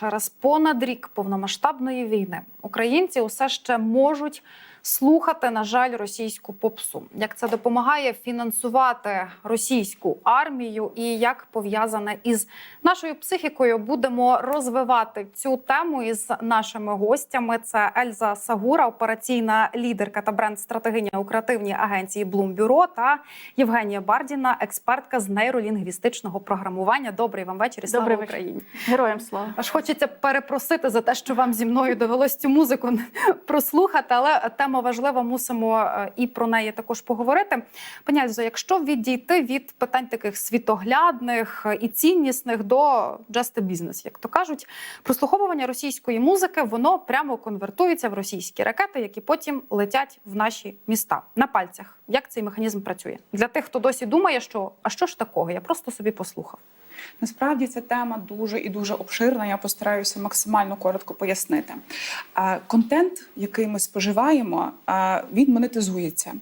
через понад рік повномасштабної війни українці усе ще можуть слухати, на жаль, російську попсу. Як це допомагає фінансувати російську армію і як пов'язане із нашою психікою, будемо розвивати цю тему із нашими гостями. Це Ельза Сагура, операційна лідерка та бренд-стратегиня у креативній агенції Bureau та Євгенія Бардіна, експертка з нейролінгвістичного програмування. Добрий вам вечір. і Слава. Україні. Героям слава. Аж хочеться перепросити за те, що вам зі мною довелось цю музику прослухати, але тема важлива, мусимо е, і про неї також поговорити. Пані Альзо, якщо відійти від питань таких світоглядних е, і ціннісних до just a business, як то кажуть, прослуховування російської музики воно прямо конвертується в російські ракети, які потім летять в наші міста на пальцях. Як цей механізм працює для тих, хто досі думає, що а що ж такого? Я просто собі послухав. Насправді ця тема дуже і дуже обширна. Я постараюся максимально коротко пояснити. Контент, який ми споживаємо, він монетизується.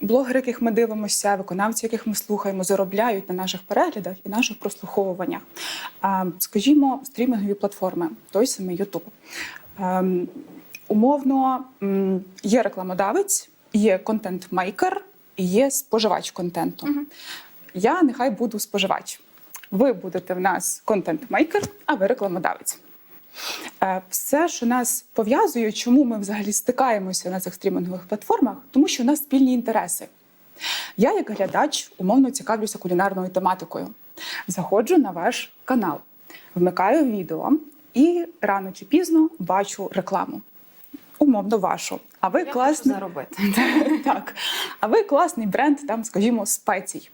Блогери, яких ми дивимося, виконавці, яких ми слухаємо, заробляють на наших переглядах і наших прослуховуваннях. Скажімо, стрімінгові платформи, той самий. Е, Умовно є рекламодавець, є контент-мейкер і є споживач контенту. Я нехай буду споживач. Ви будете в нас контент-мейкер, а ви рекламодавець. Е, Все, що нас пов'язує, чому ми взагалі стикаємося на цих стрімінгових платформах, тому що у нас спільні інтереси. Я, як глядач, умовно цікавлюся кулінарною тематикою. Заходжу на ваш канал, вмикаю відео і рано чи пізно бачу рекламу. Умовно вашу. А ви Я хочу класний заробити. так. А ви класний бренд, там, скажімо, спецій.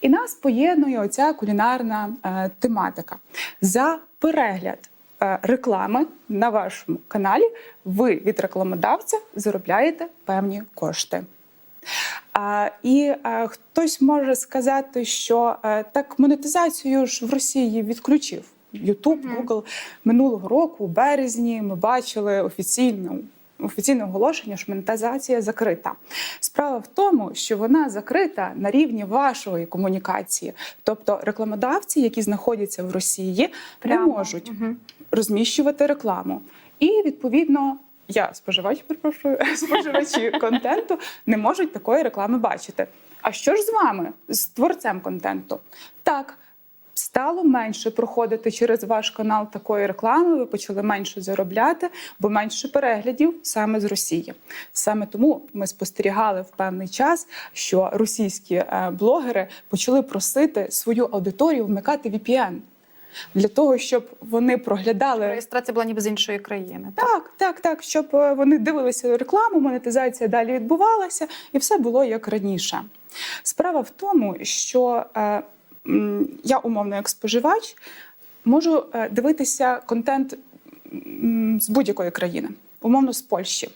І нас поєднує оця кулінарна е, тематика. За перегляд е, реклами на вашому каналі ви від рекламодавця заробляєте певні кошти. А, і е, хтось може сказати, що е, так монетизацію ж в Росії відключив. Ютуб, Google минулого року, у березні, ми бачили офіційну. Офіційне оголошення, що монетизація закрита. Справа в тому, що вона закрита на рівні вашої комунікації. Тобто рекламодавці, які знаходяться в Росії, Прямо. не можуть Мгм. розміщувати рекламу. І відповідно, я споживач, перепрошую, споживачі контенту не можуть такої реклами бачити. А що ж з вами, з творцем контенту? Так. Стало менше проходити через ваш канал такої реклами, ви почали менше заробляти, бо менше переглядів саме з Росії. Саме тому ми спостерігали в певний час, що російські е, блогери почали просити свою аудиторію вмикати VPN для того, щоб вони проглядали Реєстрація була ніби з іншої країни. так, так, так, щоб е, вони дивилися рекламу, монетизація далі відбувалася, і все було як раніше. Справа в тому, що е, я умовно як споживач можу е, дивитися контент з будь-якої країни, умовно з Польщі.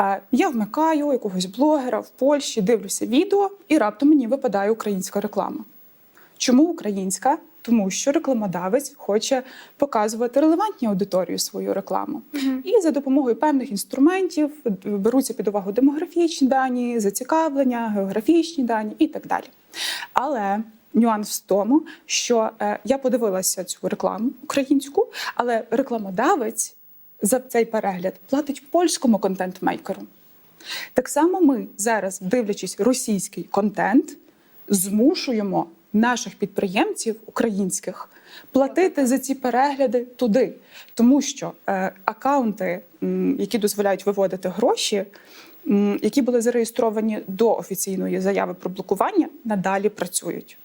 Е, Я вмикаю якогось блогера в Польщі, дивлюся відео, і раптом мені випадає українська реклама. Чому українська? Тому що рекламодавець хоче показувати релевантні аудиторію свою рекламу. І за допомогою певних інструментів беруться під увагу демографічні дані, зацікавлення, географічні дані і так далі. Але нюанс в тому, що е, я подивилася цю рекламу українську, але рекламодавець за цей перегляд платить польському контент-мейкеру. Так само ми зараз, дивлячись російський контент, змушуємо наших підприємців українських платити за ці перегляди туди, тому що е, акаунти, які дозволяють виводити гроші, які були зареєстровані до офіційної заяви про блокування, надалі працюють.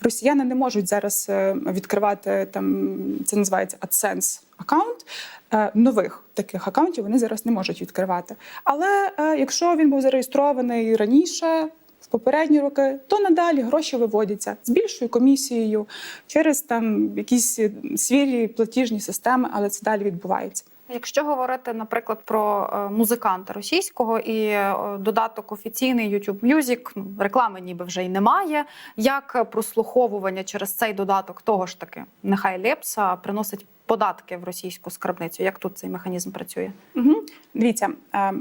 Росіяни не можуть зараз е, відкривати там, це називається AdSense аккаунт. Е, Нових таких акаунтів вони зараз не можуть відкривати. Але е, якщо він був зареєстрований раніше, в попередні роки, то надалі гроші виводяться з більшою комісією через там якісь свірі платіжні системи, але це далі відбувається. Якщо говорити, наприклад, про е, музиканта російського і е, додаток офіційний YouTube Music, ну, реклами ніби вже й немає. Як прослуховування через цей додаток того ж таки, нехай Лепса приносить податки в російську скарбницю? Як тут цей механізм працює? Угу. Дивіться, е,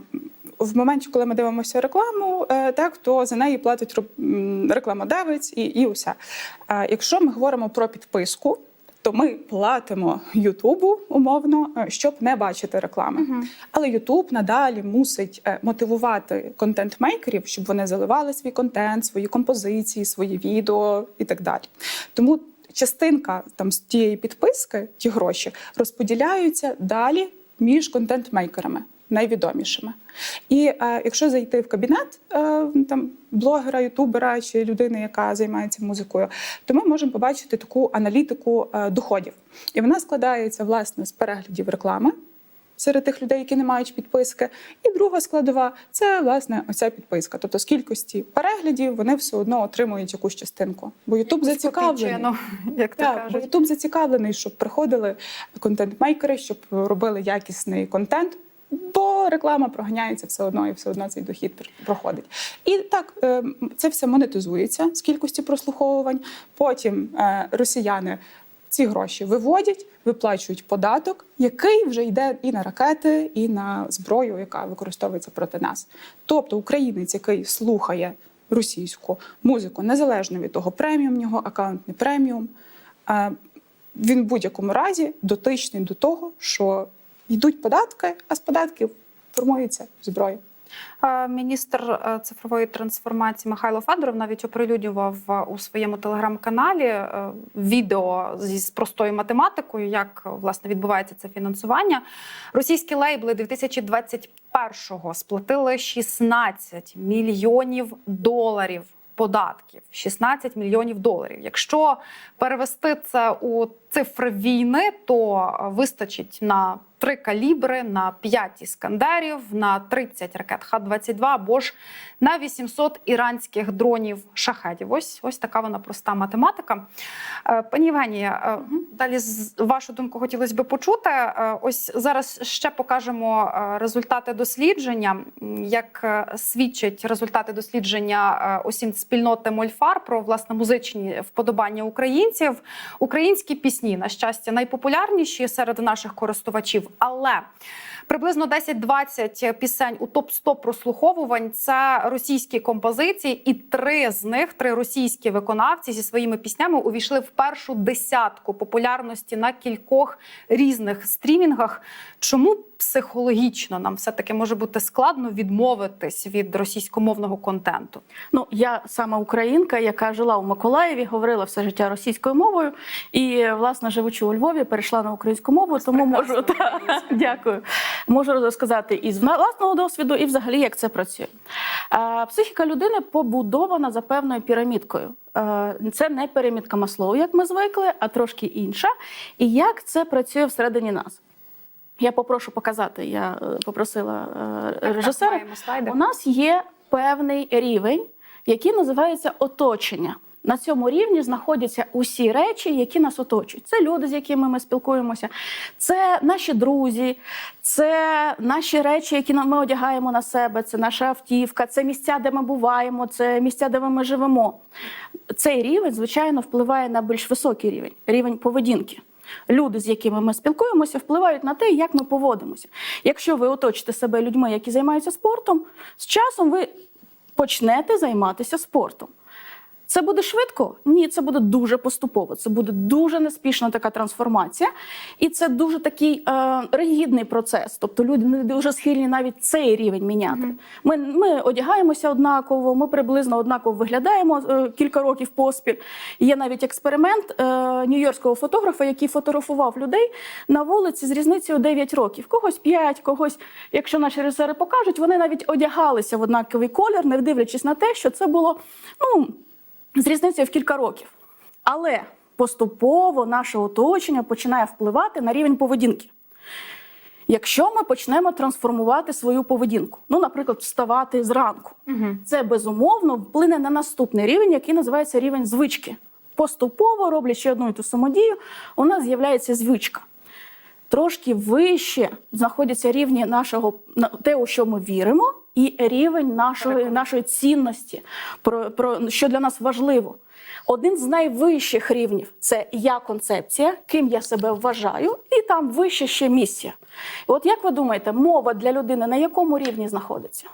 в моменті, коли ми дивимося рекламу, так то за неї платить рекламодавець і, і усе. Якщо ми говоримо про підписку, то ми платимо Ютубу умовно, е, щоб не бачити реклами. Але Ютуб надалі мусить е, мотивувати контент-мейкерів, щоб вони заливали свій контент, свої композиції, свої відео і так далі. Тому частинка там з тієї підписки, ті гроші, розподіляються далі між контент-мейкерами. Найвідомішими. І е, якщо зайти в кабінет е, там блогера, ютубера чи людини, яка займається музикою, то ми можемо побачити таку аналітику е, доходів. І вона складається власне з переглядів реклами серед тих людей, які не мають підписки. І друга складова це власне оця підписка. Тобто з кількості переглядів вони все одно отримують якусь частинку. Бо Ютуб зацікавлений. Копійчину, як Так, бо кажуть. Ютуб зацікавлений, щоб приходили контент-мейкери, щоб робили якісний контент. Бо реклама проганяється все одно і все одно цей дохід проходить. І так е, це все монетизується з кількості прослуховувань. Потім е, росіяни ці гроші виводять, виплачують податок, який вже йде і на ракети, і на зброю, яка використовується проти нас. Тобто українець, який слухає російську музику, незалежно від того, преміум нього аккаунт, не преміум. е, Він в будь-якому разі дотичний до того, що йдуть податки, а з податків формується зброя. Е, Міністр е, цифрової трансформації Михайло Федоров навіть оприлюднював е, у своєму телеграм-каналі відео з простою математикою, як власне відбувається це фінансування. Російські лейбли 2021-го сплатили 16 мільйонів доларів. Податків 16 мільйонів доларів. Якщо перевести це у цифри війни, то вистачить на три калібри, на 5 іскандерів, на 30 ракет Х-22 або ж на 800 іранських дронів шахедів. Ось ось така вона проста математика. Е, Пані Євгенія, е, далі з вашу думку хотілося би почути. Е, Ось зараз ще покажемо результати дослідження, як свідчать результати дослідження осінь спільноти Мольфар про власне музичні вподобання українців. Українські пісні, на щастя, найпопулярніші серед наших користувачів, але приблизно 10-20 пісень у топ 100 прослуховувань це російські композиції, і три з них, три російські виконавці зі своїми піснями увійшли в першу десятку популярності на кількох різних стрімінгах. Чому психологічно нам все таки може бути складно відмовитись від російськомовного контенту? Ну, я саме українка, яка жила у Миколаєві, говорила все життя російською мовою, і власне живучи у Львові, перейшла на українську мову, тому можу та, дякую. Можу розказати із власного досвіду, і взагалі як це працює. Е, Психіка людини побудована за певною пірамідкою. Е, Це не пірамідка Маслоу, як ми звикли, а трошки інша. І як це працює всередині нас? Я попрошу показати. Я е, попросила е, режисера. У нас є певний рівень, який називається оточення. На цьому рівні знаходяться усі речі, які нас оточують. Це люди, з якими ми спілкуємося, це наші друзі, це наші речі, які ми одягаємо на себе, це наша автівка, це місця, де ми буваємо, це місця, де ми живемо. Цей рівень, звичайно, впливає на більш високий рівень рівень поведінки. Люди, з якими ми спілкуємося, впливають на те, як ми поводимося. Якщо ви оточите себе людьми, які займаються спортом, з часом ви почнете займатися спортом. Це буде швидко? Ні, це буде дуже поступово. Це буде дуже неспішна така трансформація, і це дуже такий е, ригідний процес. Тобто люди не дуже схильні навіть цей рівень міняти. Ми, ми одягаємося однаково, ми приблизно однаково виглядаємо е, кілька років поспіль. Є навіть експеримент е, нью-йоркського фотографа, який фотографував людей на вулиці з різницею 9 років. Когось 5, когось, якщо наші режисери покажуть, вони навіть одягалися в однаковий колір, не дивлячись на те, що це було ну, з різницею в кілька років. Але поступово наше оточення починає впливати на рівень поведінки. Якщо ми почнемо трансформувати свою поведінку, ну, наприклад, вставати зранку, це безумовно вплине на наступний рівень, який називається рівень звички. Поступово роблячи одну і ту саму дію, у нас з'являється звичка. Трошки вище знаходяться рівні нашого те, у що ми віримо, і рівень нашої, нашої цінності, про, про що для нас важливо. Один з найвищих рівнів це я концепція, ким я себе вважаю, і там вище ще місія. І от як ви думаєте, мова для людини на якому рівні знаходиться?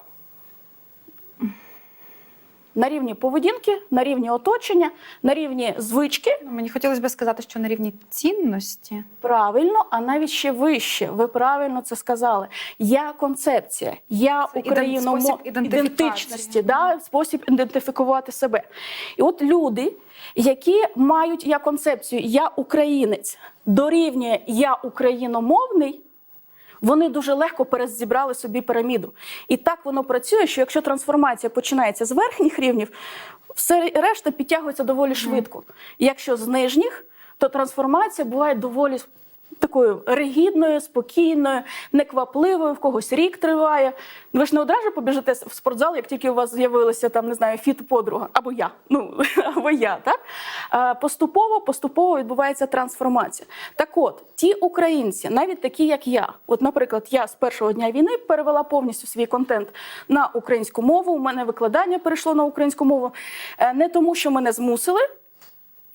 На рівні поведінки, на рівні оточення, на рівні звички. Мені хотілося б сказати, що на рівні цінності. Правильно, а навіть ще вище. Ви правильно це сказали. Я концепція, я Це україномо... ідентичності, да, спосіб ідентифікувати себе. І от люди, які мають я концепцію Я українець дорівнює я україномовний. Вони дуже легко перезібрали собі піраміду. І так воно працює, що якщо трансформація починається з верхніх рівнів, все решта підтягується доволі швидко. Якщо з нижніх, то трансформація буває доволі такою ригідною, спокійною, неквапливою, в когось рік триває. Ви ж не одразу побіжите в спортзал, як тільки у вас з'явилася там, не знаю, фіт-подруга, або я. Ну, або я, так? Поступово, поступово відбувається трансформація. Так от, ті українці, навіть такі, як я, от, наприклад, я з першого дня війни перевела повністю свій контент на українську мову. У мене викладання перейшло на українську мову. Е, Не тому, що мене змусили.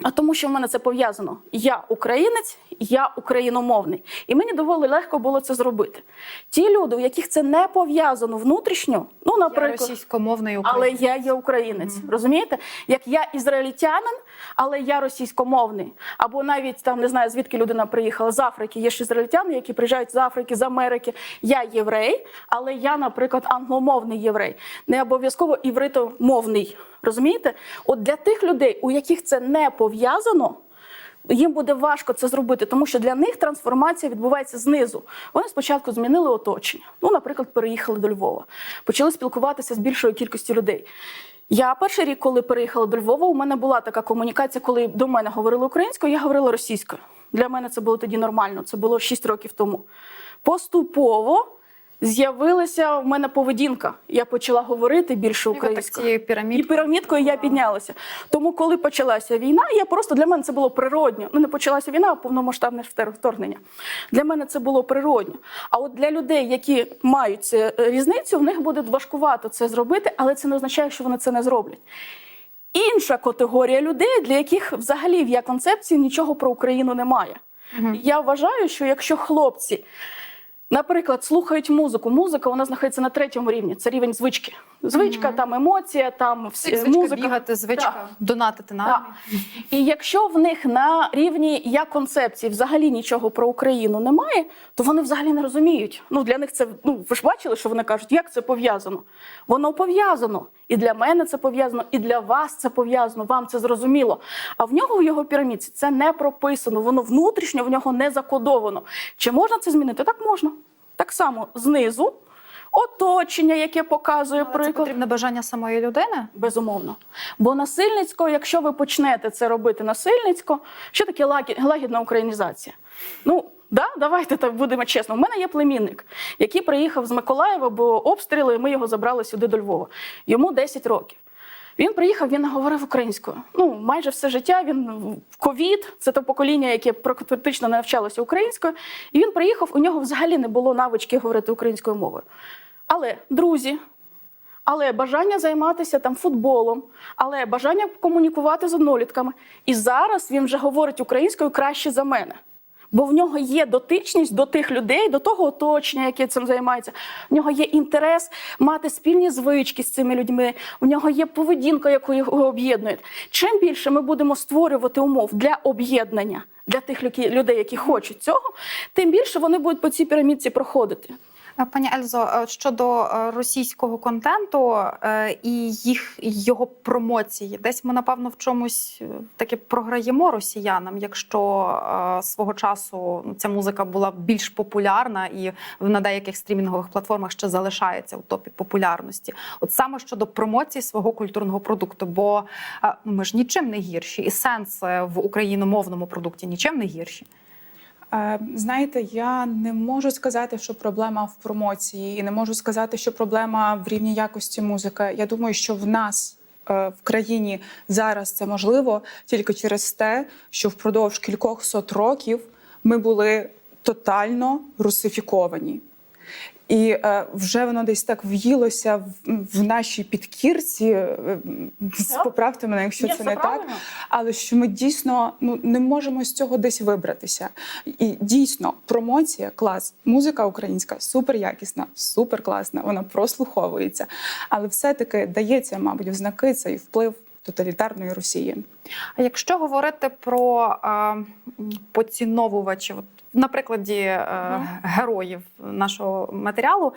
А тому, що в мене це пов'язано. Я українець, я україномовний. І мені доволі легко було це зробити. Ті люди, у яких це не пов'язано внутрішньо, ну, Я наприклад, російськомовний але я є українець. Розумієте? Як я ізраїльтянин, але я російськомовний. Або навіть там не знаю, звідки людина приїхала з Африки. Є ж ізраїльтяни, які приїжджають з Африки, з Америки. Я єврей, але я, наприклад, англомовний єврей, не обов'язково івритомовний. Розумієте? От для тих людей, у яких це не пов'язано. Їм буде важко це зробити, тому що для них трансформація відбувається знизу. Вони спочатку змінили оточення. Ну, наприклад, переїхали до Львова, почали спілкуватися з більшою кількістю людей. Я перший рік, коли переїхала до Львова, у мене була така комунікація, коли до мене говорили українською, я говорила російською. Для мене це було тоді нормально, це було 6 років тому. Поступово з'явилася в мене поведінка. Я почала говорити більше українською. І пірамідкою. я піднялася. Тому, коли почалася війна, я просто для мене це було природньо. Ну не почалася війна, а повномасштабне вторгнення. Для мене це було природньо. А от для людей, які мають це е, різницю, в них буде важкувато це зробити, але це не означає, що вони це не зроблять. Інша категорія людей, для яких взагалі в я концепції нічого про Україну немає. Я вважаю, що якщо хлопці Наприклад, слухають музику. Музика вона знаходиться на третьому рівні. Це рівень звички. Звичка, там емоція, там всі Звичка музика. бігати, звичка Так. донатити на Так. армію. І якщо в них на рівні я концепції взагалі нічого про Україну немає, то вони взагалі не розуміють. Ну для них це ну ви ж бачили, що вони кажуть, як це пов'язано? Воно пов'язано. І для мене це пов'язано, і для вас це пов'язано. Вам це зрозуміло. А в нього в його пірамідці це не прописано. Воно внутрішньо в нього не закодовано. Чи можна це змінити? Так можна. Так само знизу. Оточення, яке показує Але це потрібне бажання самої людини. Безумовно. Бо насильницько, якщо ви почнете це робити насильницько, що таке лагідна українізація? Ну, да, давайте так будемо чесно. У мене є племінник, який приїхав з Миколаєва, бо обстріли, і ми його забрали сюди до Львова. Йому 10 років. Він приїхав, він говорив українською. Ну, майже все життя він в ковід, це те покоління, яке практично не навчалося українською. І він приїхав, у нього взагалі не було навички говорити українською мовою. Але друзі, але бажання займатися там футболом, але бажання комунікувати з однолітками. І зараз він вже говорить українською краще за мене. Бо в нього є дотичність до тих людей, до того оточення, яке цим займається. В нього є інтерес мати спільні звички з цими людьми. У нього є поведінка, яку його об'єднує. Чим більше ми будемо створювати умов для об'єднання для тих людей, які хочуть цього, тим більше вони будуть по цій пірамідці проходити. Е, Пані Ельзо, е, щодо е, російського контенту і їх його промоції, десь ми напевно в чомусь таки програємо росіянам, якщо свого часу ну, ця музика була більш популярна і на деяких стрімінгових платформах ще залишається у топі популярності. От саме щодо промоції свого культурного продукту, бо ми ж нічим не гірші, і сенс в україномовному продукті нічим не гірші. Е, Знаєте, я не можу сказати, що проблема в промоції, і не можу сказати, що проблема в рівні якості музики. Я думаю, що в нас е, в країні зараз це можливо тільки через те, що впродовж кількох сот років ми були тотально русифіковані. І е, вже воно десь так в'їлося в, в нашій підкірці. е, Поправте мене, якщо Ні, це не так. Але що ми дійсно ну не можемо з цього десь вибратися. І дійсно, промоція клас, музика українська супер якісна, супер вона прослуховується. Але все-таки дається, мабуть, в знаки цей вплив тоталітарної Росії. А якщо говорити про е, поціновувачів, от на прикладі е, героїв нашого матеріалу,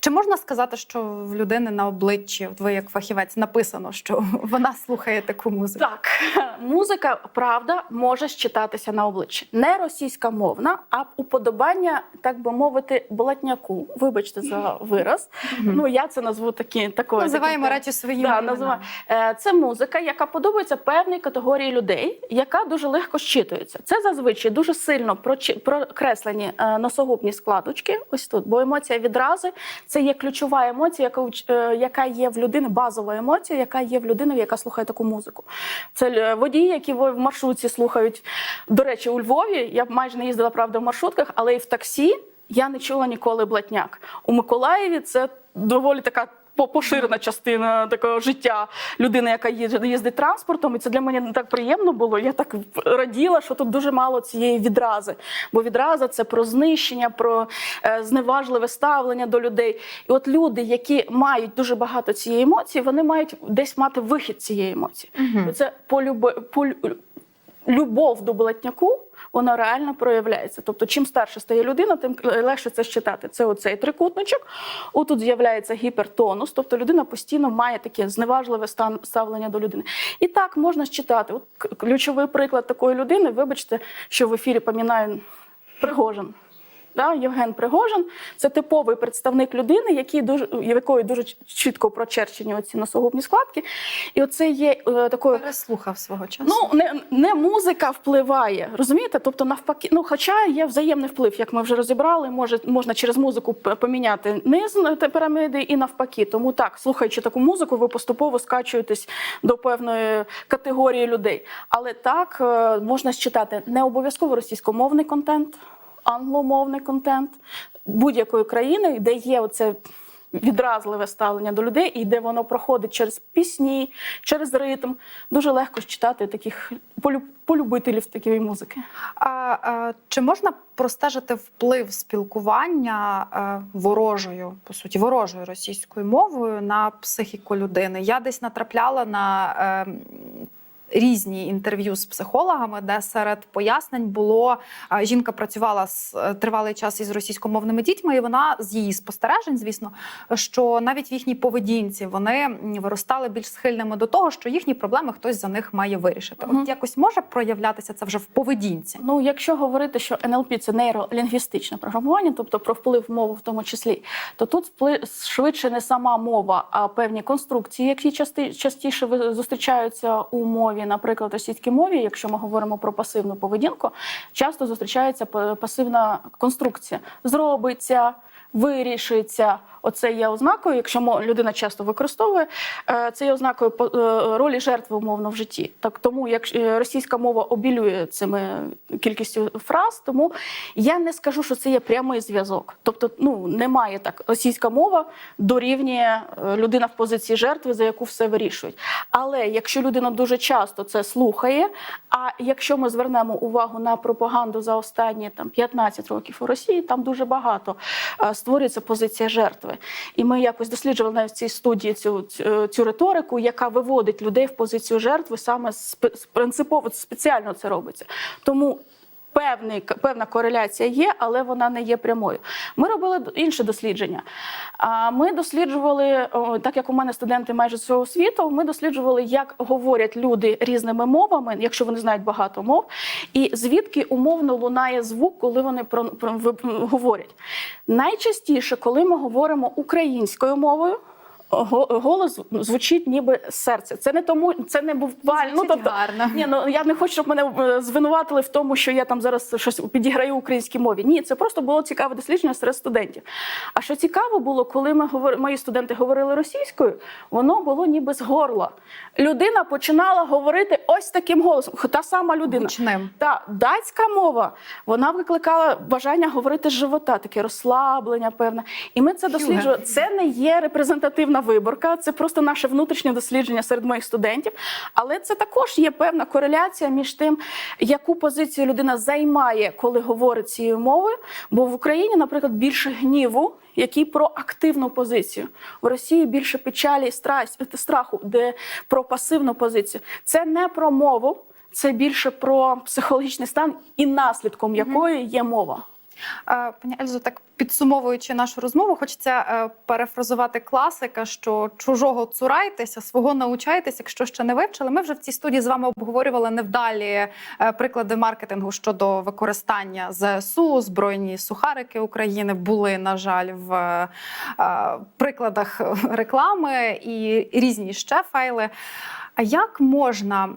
чи можна сказати, що в людини на обличчі, от ви як фахівець, написано, що вона слухає таку музику? Так, музика, правда, може считатися на обличчі. Не російська мовна, а уподобання, так би мовити, блатняку. Вибачте за вираз. Ну я це назву такі такою. Називаємо таким- речі своїми Да. Е, Це музика, яка подобається певній категорії людей, яка дуже легко щитується. Це зазвичай дуже сильно прокреслені е, носогубні складочки. Ось тут, бо емоція відрази це є ключова емоція, яка, е, яка є в людини, базова емоція, яка є в людини, яка слухає таку музику. Це е, водії, які в маршрутці слухають. До речі, у Львові я майже не їздила правда в маршрутках, але і в таксі я не чула ніколи блатняк. У Миколаєві це доволі така. По- Поширена частина такого життя людини, яка їздить, транспортом, і це для мене не так приємно було. Я так раділа, що тут дуже мало цієї відрази. Бо відраза це про знищення, про е, зневажливе ставлення до людей. І от люди, які мають дуже багато цієї емоції, вони мають десь мати вихід цієї емоції. І Це полюбе, полю, любов до блатняку. Вона реально проявляється. Тобто, чим старше стає людина, тим легше це считати. Це оцей трикутничок. Отут з'являється гіпертонус, тобто людина постійно має таке зневажливе стан ставлення до людини. І так можна считати. От ключовий приклад такої людини, вибачте, що в ефірі пам'ятаю Пригожин. Да, Євген Пригожин це типовий представник людини, який дуже, якої дуже чітко прочерчені оці носогубні складки. І оце є е, такою Переслухав свого часу. Ну не, не музика впливає, розумієте? Тобто, навпаки, ну хоча є взаємний вплив, як ми вже розібрали, може можна через музику поміняти низ піраміди і навпаки. Тому так, слухаючи таку музику, ви поступово скачуєтесь до певної категорії людей. Але так е, можна считати не обов'язково російськомовний контент, англомовний контент будь-якої країни, де є оце відразливе ставлення до людей, і де воно проходить через пісні, через ритм. Дуже легко читати таких полюбителів такої музики. А, е, чи можна простежити вплив спілкування е, ворожою, по суті, ворожою російською мовою на психіку людини? Я десь натрапляла на е, різні інтерв'ю з психологами, де серед пояснень було жінка працювала з е, тривалий час із російськомовними дітьми, і вона з її спостережень, звісно, що навіть в їхній поведінці вони виростали більш схильними до того, що їхні проблеми хтось за них має вирішити. Мгм. От якось може проявлятися це вже в поведінці. Ну, якщо говорити, що НЛП це нейролінгвістичне програмування, тобто про вплив мови в тому числі, то тут вплив швидше не сама мова, а певні конструкції, які частіше зустрічаються у мові, наприклад, російській мові, якщо ми говоримо про пасивну поведінку, часто зустрічається па- пасивна конструкція. Зробиться. Вирішиться, оце є ознакою. Якщо людина часто використовує, е, це є ознакою е, ролі жертви умовно в житті. Так тому, як е, російська мова обілює цими кількістю фраз, тому я не скажу, що це є прямий зв'язок. Тобто, ну немає так. Російська мова дорівнює людина в позиції жертви, за яку все вирішують. Але якщо людина дуже часто це слухає, а якщо ми звернемо увагу на пропаганду за останні там 15 років у Росії, там дуже багато створюється позиція жертви. І ми якось досліджували навіть в цій студії цю, цю, цю риторику, яка виводить людей в позицію жертви саме з принципово спеціально це робиться. Тому Певний, певна кореляція є, але вона не є прямою. Ми робили інше дослідження. Ми досліджували, так як у мене студенти майже з всього світу, ми досліджували, як говорять люди різними мовами, якщо вони знають багато мов, і звідки умовно лунає звук, коли вони про, про, говорять. Найчастіше, коли ми говоримо українською мовою, голос звучить ніби з серця. Це не тому, це не буквально. Ну, тобто, гарно. ні, ну я не хочу, щоб мене е, звинуватили в тому, що я там зараз щось підіграю українській мові. Ні, це просто було цікаве дослідження серед студентів. А що цікаво було, коли ми мої студенти говорили російською, воно було ніби з горла. Людина починала говорити ось таким голосом. Та сама людина. Гучним. Та датська мова вона викликала бажання говорити з живота, таке розслаблення, певне. І ми це досліджували. Це не є репрезентативна виборка, це просто наше внутрішнє дослідження серед моїх студентів. Але це також є певна кореляція між тим, яку позицію людина займає, коли говорить цією мовою. Бо в Україні, наприклад, більше гніву. Який про активну позицію в Росії більше печалі і страсть- страху, де про пасивну позицію. Це не про мову, це більше про психологічний стан і наслідком якої є мова. Пані Ельзо, так підсумовуючи нашу розмову, хочеться е, перефразувати класика, що чужого цурайтеся, свого научайтеся, якщо ще не вивчили. Ми вже в цій студії з вами обговорювали невдалі е, приклади маркетингу щодо використання ЗСУ. Збройні сухарики України були, на жаль, в е, прикладах реклами і різні ще файли. А як можна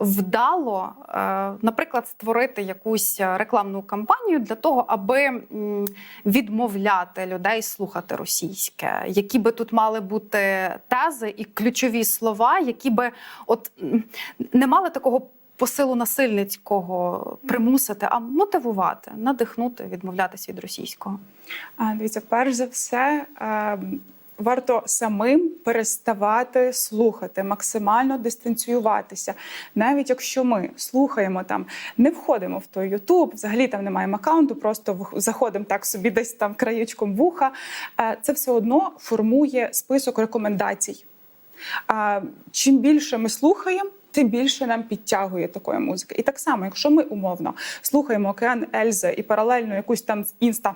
вдало, е, наприклад, створити якусь е, рекламну кампанію для того, аби відмовляти людей слухати російське? Які би тут мали бути тези і ключові слова, які би от не мали такого посилу насильницького примусити, а мотивувати, надихнути, відмовлятися від російського? А, дивіться, перш за все. е, Варто самим переставати слухати, максимально дистанціюватися. Навіть якщо ми слухаємо там, не входимо в той Ютуб, взагалі там не маємо аккаунту, просто заходимо так собі десь там краєчком вуха. е, Це все одно формує список рекомендацій. Чим більше ми слухаємо, тим більше нам підтягує такої музики. І так само, якщо ми умовно слухаємо океан Ельзи і паралельно якусь там інста,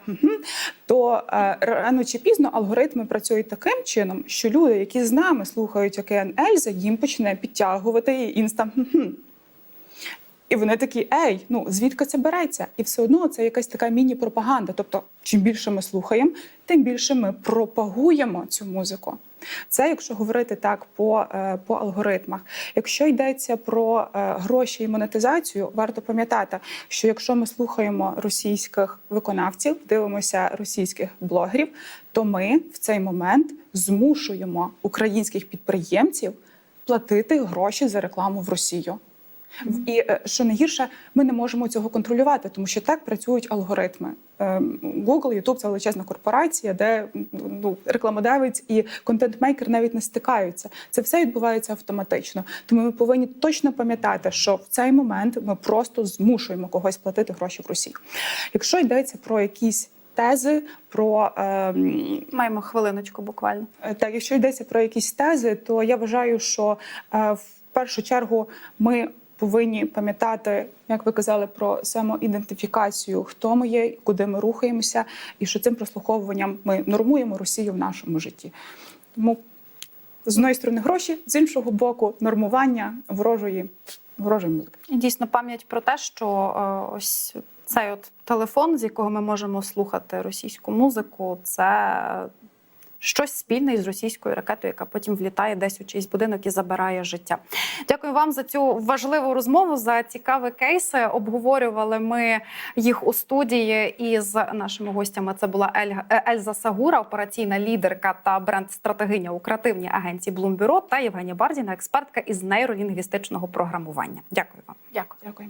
то е, рано чи пізно алгоритми працюють таким чином, що люди, які з нами слухають океан Ельзи, їм почне підтягувати і інста. І вони такі, ей, ну звідки це береться? І все одно це якась така міні-пропаганда. Тобто, чим більше ми слухаємо, тим більше ми пропагуємо цю музику. Це якщо говорити так по, е, по алгоритмах. Якщо йдеться про е, гроші і монетизацію, варто пам'ятати, що якщо ми слухаємо російських виконавців, дивимося російських блогерів, то ми в цей момент змушуємо українських підприємців платити гроші за рекламу в Росію. І е, що найгірше, ми не можемо цього контролювати, тому що так працюють алгоритми. Ем, Google, YouTube – це величезна корпорація, де ну, рекламодавець і контент-мейкер навіть не стикаються. Це все відбувається автоматично. Тому ми повинні точно пам'ятати, що в цей момент ми просто змушуємо когось платити гроші в Росії. Якщо йдеться про якісь тези, про ем, Маємо хвилиночку буквально. Е, Так, якщо йдеться про якісь тези, то я вважаю, що е, в першу чергу ми повинні пам'ятати, як ви казали, про самоідентифікацію, хто ми є, куди ми рухаємося, і що цим прослуховуванням ми нормуємо Росію в нашому житті. Тому з одної сторони гроші, з іншого боку, нормування ворожої ворожої музики. Дійсно пам'ять про те, що е, ось цей от телефон, з якого ми можемо слухати російську музику, це щось спільне із російською ракетою, яка потім влітає десь у чийсь будинок і забирає життя. Дякую вам за цю важливу розмову, за цікаві кейси. Обговорювали ми їх у студії із нашими гостями. Це була Ель... Е, Ельза Сагура, операційна лідерка та бренд-стратегиня у креативній агенції Блумбюро та Євгенія Бардіна, експертка із нейролінгвістичного програмування. Дякую вам. Дякую. Дякую.